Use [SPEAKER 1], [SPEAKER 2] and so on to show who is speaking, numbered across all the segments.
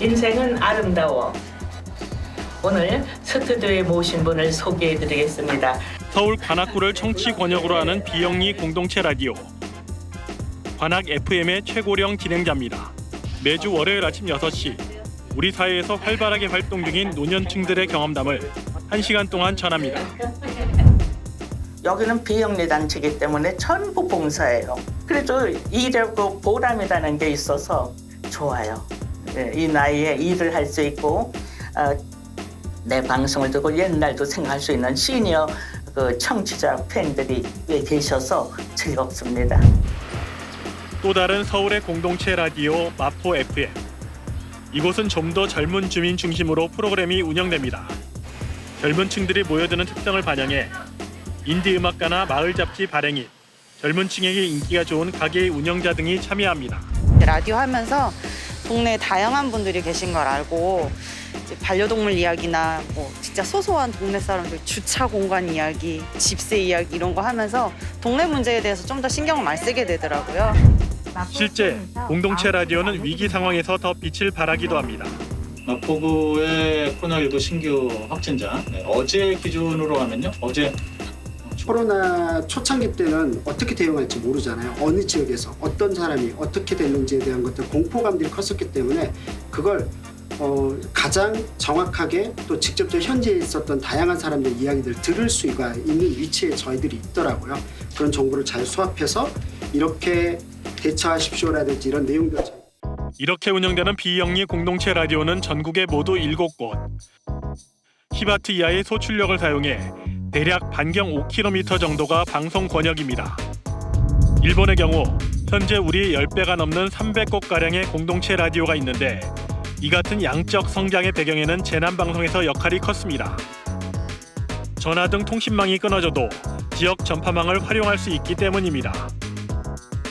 [SPEAKER 1] 인생은 아름다워. 오늘 스튜디오에 모신 분을 소개해드리겠습니다.
[SPEAKER 2] 서울 관악구를 청취 권역으로 하는 비영리 공동체 라디오 관악 FM의 최고령 진행자입니다. 매주 월요일 아침 6시 우리 사회에서 활발하게 활동 중인 노년층들의 경험담을 1시간 동안 전합니다.
[SPEAKER 1] 여기는 비영리 단체이기 때문에 전부 봉사예요. 그래도 일하고 보람이라는 게 있어서 좋아요. 예, 이 나이에 일을 할 수 있고 어, 내 방송을 듣고 옛날도 생각할 수 있는 시니어 그 청취자 팬들이 계셔서 즐겁습니다.
[SPEAKER 2] 또 다른 서울의 공동체 라디오 마포 FM. 이곳은 좀 더 젊은 주민 중심으로 프로그램이 운영됩니다. 젊은 층들이 모여드는 특성을 반영해 인디 음악가나 마을 잡지 발행인, 젊은 층에게 인기가 좋은 가게 운영자 등이 참여합니다.
[SPEAKER 3] 라디오 하면서 동네에 다양한 분들이 계신 걸 알고 이제 반려동물 이야기나 뭐 진짜 소소한 동네 사람들 주차 공간 이야기, 집세 이야기 이런 거 하면서 동네 문제에 대해서 좀 더 신경을 많이 쓰게 되더라고요.
[SPEAKER 2] 실제 공동체 라디오는 위기 상황에서 더 빛을 발하기도 합니다.
[SPEAKER 4] 마포구의 코로나19 신규 확진자 네, 어제 기준으로 하면요 어제
[SPEAKER 5] 코로나 초창기 때는 어떻게 대응할지 모르잖아요. 어느 지역에서 어떤 사람이 어떻게 됐는지에 대한 것들 공포감들이 컸었기 때문에 그걸 어, 가장 정확하게 또 직접적 현지에 있었던 다양한 사람들 이야기들 들을 수가 있는 위치에 저희들이 있더라고요. 그런 정보를 잘 수합해서 이렇게 대처하십시오라든지 이런 내용들
[SPEAKER 2] 이렇게 운영되는 비영리 공동체 라디오는 전국에 모두 7곳. 히바트 이하의 소출력을 사용해 대략 반경 5km 정도가 방송 권역입니다. 일본의 경우 현재 우리의 10배가 넘는 300곳가량의 공동체 라디오가 있는데 이 같은 양적 성장의 배경에는 재난 방송에서 역할이 컸습니다. 전화 등 통신망이 끊어져도 지역 전파망을 활용할 수 있기 때문입니다.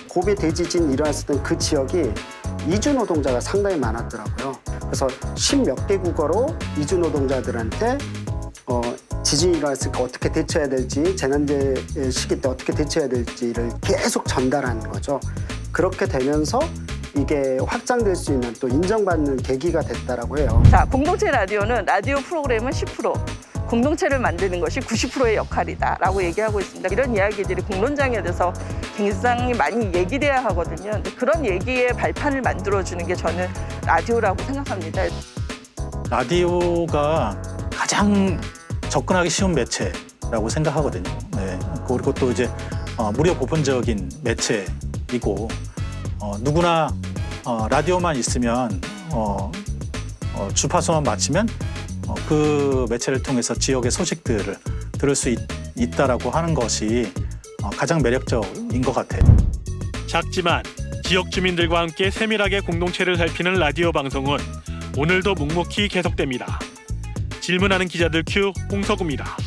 [SPEAKER 5] 고비 대지진이 일어났었던 그 지역이 이주 노동자가 상당히 많았더라고요. 그래서 십몇 개 국어로 이주 노동자들한테 어, 지진이 일어났을 때 어떻게 대처해야 될지 재난재 시기 때 어떻게 대처해야 될지를 계속 전달하는 거죠. 그렇게 되면서 이게 확장될 수 있는 또 인정받는 계기가 됐다라고 해요.
[SPEAKER 6] 자, 공동체 라디오는 라디오 프로그램은 10%, 공동체를 만드는 것이 90%의 역할이다라고 얘기하고 있습니다. 이런 이야기들이 공론장에 대해서 굉장히 많이 얘기돼야 하거든요. 그런 얘기의 발판을 만들어주는 게 저는 라디오라고 생각합니다.
[SPEAKER 7] 라디오가 가장 접근하기 쉬운 매체라고 생각하거든요. 네. 그리고 또 이제 어, 무료 보편적인 매체이고 어, 누구나 어, 라디오만 있으면 어, 어, 주파수만 맞추면 어, 그 매체를 통해서 지역의 소식들을 들을 수 있, 있다라고 하는 것이 어, 가장 매력적인 것 같아요.
[SPEAKER 2] 작지만 지역 주민들과 함께 세밀하게 공동체를 살피는 라디오 방송은 오늘도 묵묵히 계속됩니다. 질문하는 기자들 큐 홍석우입니다.